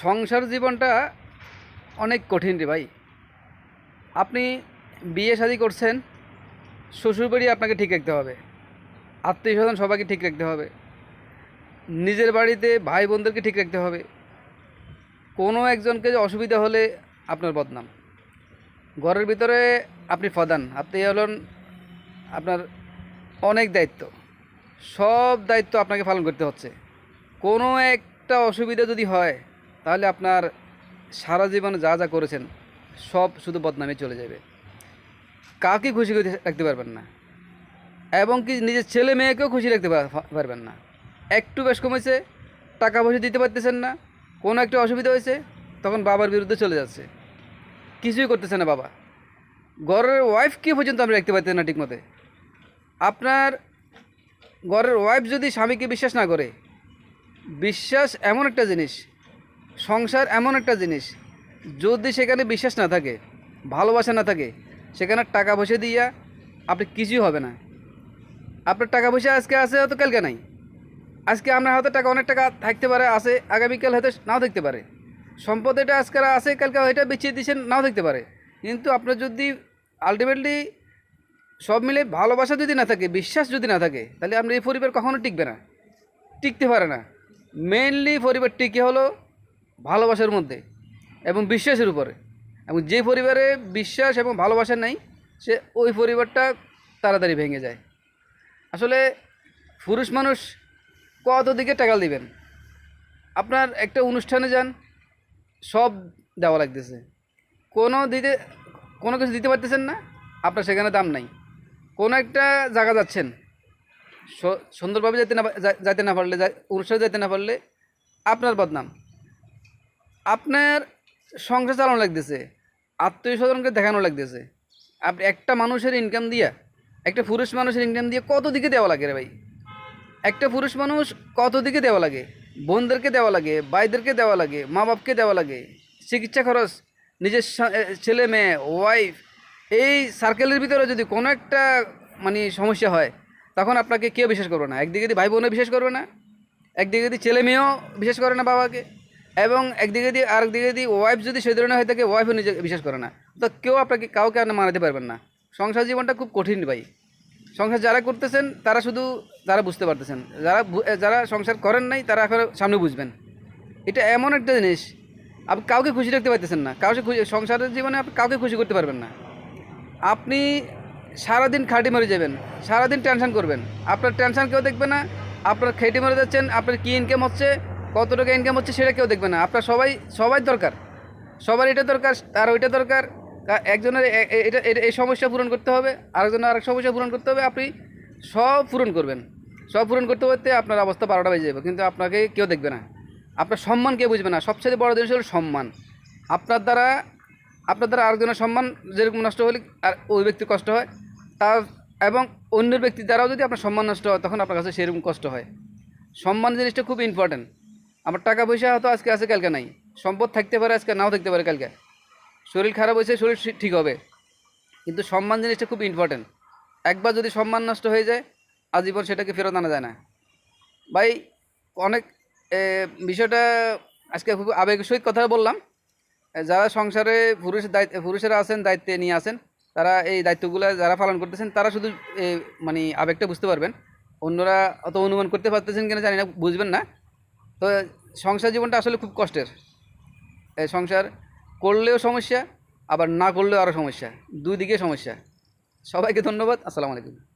সংসার জীবনটা অনেক কঠিন রে ভাই। আপনি বিয়ে শাদি করছেন, শ্বশুরবাড়ি আপনাকে ঠিক রাখতে হবে আত্মীয় স্বজন সবাইকে ঠিক রাখতে হবে, নিজের বাড়িতে ভাই বোনদেরকে ঠিক রাখতে হবে, কোনো একজনকে যে অসুবিধা হলে আপনার বদনাম। ঘরের ভিতরে আপনি প্রধান আপনি হলেন আপনার অনেক দায়িত্ব, সব দায়িত্ব আপনাকে পালন করতে হচ্ছে। কোনো একটা অসুবিধা যদি হয় তাহলে আপনার সারা জীবনে যা যা করেছেন, সব শুধু বদনামে চলে যাবে। কাকে খুশি করে রাখতে পারবেন না। এবং কি নিজের ছেলে মেয়েকেও খুশি রাখতে পার- পারবেন না। একটু বেশ কমেছে, টাকা পয়সা দিতে পারতেছেন না, কোনো একটা অসুবিধা হয়েছে, তখন বাবার বিরুদ্ধে চলে যাচ্ছে। কিছুই করতেছে না বাবা। ঘরের ওয়াইফকে পর্যন্ত আপনি রাখতে পারতেন না ঠিকমতে। আপনার ঘরের ওয়াইফ যদি স্বামীকে বিশ্বাস না করে, বিশ্বাস এমন একটা জিনিস সংসার এমন একটা জিনিস, যদি সেখানে বিশ্বাস না থাকে, ভালোবাসা না থাকে, সেখানে টাকা পয়সা দিয়া আপনি কিছুই হবে না। আপনার টাকা পয়সা আজকে আছে হয়তো কালকে নাই। আজকে আপনার হয়তো টাকা, অনেক টাকা থাকতে পারে, আছে, আগামীকাল হয়তো নাও থাকতে পারে। সম্পদ এটা আজকে আছে, কালকে এটা বেঁচিয়ে দিচ্ছেন নাও থাকতে পারে। কিন্তু আপনার যদি আলটিমেটলি সব মিলে ভালোবাসা যদি না থাকে, বিশ্বাস যদি না থাকে, তাহলে আপনার এই পরিবার কখনো টিকবে না। টিকতে পারে না। মেইনলি পরিবার টিকে হলো ভালোবাসার মধ্যে এবং বিশ্বাসের উপরে। এবং যে পরিবারে বিশ্বাস এবং ভালোবাসা নেই, সে ওই পরিবারটা তাড়াতাড়ি ভেঙে যায়। আসলে পুরুষ মানুষ কত দিকে টাকা দিবেন? আপনার একটা অনুষ্ঠানে যান, সব দেওয়া লাগতেছে। কোনো দিতে, কোনো কিছু দিতে পারতেছেন না, আপনার সেখানে দাম নাই। কোনো একটা জায়গা যাচ্ছেন সুন্দরভাবে যেতে না যাইতে না পারলে অনুষ্ঠানে যেতে না পারলে আপনার বদনাম। আপনার সংসার চালানো লাগতেছে, আত্মীয় স্বজনকে দেখানো লাগতেছে। আপনি একটা মানুষের ইনকাম দিয়া, একটা পুরুষ মানুষের ইনকাম দিয়ে কত দিকে দেওয়া লাগে রে ভাই? একটা পুরুষ মানুষ কত দিকে দেওয়া লাগে? বোনদেরকে দেওয়া লাগে, ভাইদেরকে দেওয়া লাগে মা বাপকে দেওয়া লাগে। চিকিৎসা খরচ, নিজের ছেলে মেয়ে ওয়াইফ এই সার্কেলের ভিতরে যদি কোনো একটা মানে সমস্যা হয়, তখন আপনাকে কেউ বিশ্বাস করবে না। একদিকে দিয়ে ভাই বোনও বিশ্বাস করবে না, একদিকে যদি ছেলে মেয়েও বিশ্বাস করে না বাবাকে। এবং একদিকে দিয়ে আরেকদিকে দিয়ে ওয়াইফ যদি সেই ধরনের হয়ে থাকে ওয়াইফও নিজে বিশ্বাস করে না। তো কেউ আপনাকে, কাউকে আপনি মানাতে পারবেন না। সংসার জীবনটা খুব কঠিন ভাই। সংসার যারা করতেছেন, তারা শুধু তারা বুঝতে পারতেছেন। যারা যারা সংসার করেন নাই, তারা এখন সামনে বুঝবেন। এটা এমন একটা জিনিস, আপনি কাউকে খুশি রাখতে পারতেছেন না। কাউকে খুশি, সংসারের জীবনে আপনি কাউকে খুশি করতে পারবেন না। আপনি সারাদিন খাটি মরে যাবেন, সারাদিন টেনশন করবেন। আপনার টেনশন কেউ দেখবে না, আপনার খেটে মরে যাচ্ছেন, আপনার কী ইনকাম হচ্ছে কত টাকা ইনকাম হচ্ছে সেটা কেউ দেখবে না। আপনার সবাই সবাই দরকার। সবার এটা দরকার আর ওইটা দরকার। একজনের এটা- এই সমস্যা পূরণ করতে হবে, আরেকজনের আরেক সমস্যা পূরণ করতে হবে, আপনি সব পূরণ করবেন। সব পূরণ করতে করতে আপনার অবস্থা বারোটা বেজে যাবে, কিন্তু আপনাকে কেউ দেখবে না। আপনার সম্মান কেউ বুঝবে না। সবচেয়ে বড় জিনিস হলো সম্মান। আপনার দ্বারা আপনার দ্বারা আরেকজনের সম্মান যেরকম নষ্ট হলে আর ওই ব্যক্তির কষ্ট হয়, তার এবং অন্য ব্যক্তির দ্বারাও যদি আপনার সম্মান নষ্ট হয়, তখন আপনার কাছে সেরকম কষ্ট হয়। সম্মান জিনিসটা খুব ইম্পর্ট্যান্ট আমার টাকা পয়সা হয়তো আজকে আছে, কালকে নাই। সম্পদ থাকতে পারে আজকে, নাও থাকতে পারে কালকে। শরীর খারাপ হয়েছে, শরীর ঠিক- হবে। কিন্তু সম্মান জিনিসটা খুব ইম্পর্ট্যান্ট একবার যদি সম্মান নষ্ট হয়ে যায়, আজীবন সেটাকে ফেরত আনা যায় না। ভাই, অনেক বিষয়টা আজকে খুব আবেগের সহিত কথা বললাম। যারা সংসারে পুরুষ দায়িত্ব, পুরুষেরা আছেন, দায়িত্বে নিয়ে আসেন তারা এই দায়িত্বগুলো যারা পালন করতেছেন, তারা শুধু মানে আবেগটা বুঝতে পারবেন। অন্যরা অত অনুমান করতে পারতেছেন কিনা জানি না, বুঝবেন না। তো সংসার জীবনটা আসলে খুব কষ্টের। এই সংসার করলেও সমস্যা, আবার না করলেও আরও সমস্যা। দুই দিকে সমস্যা। সবাইকে ধন্যবাদ, আসসালামু আলাইকুম।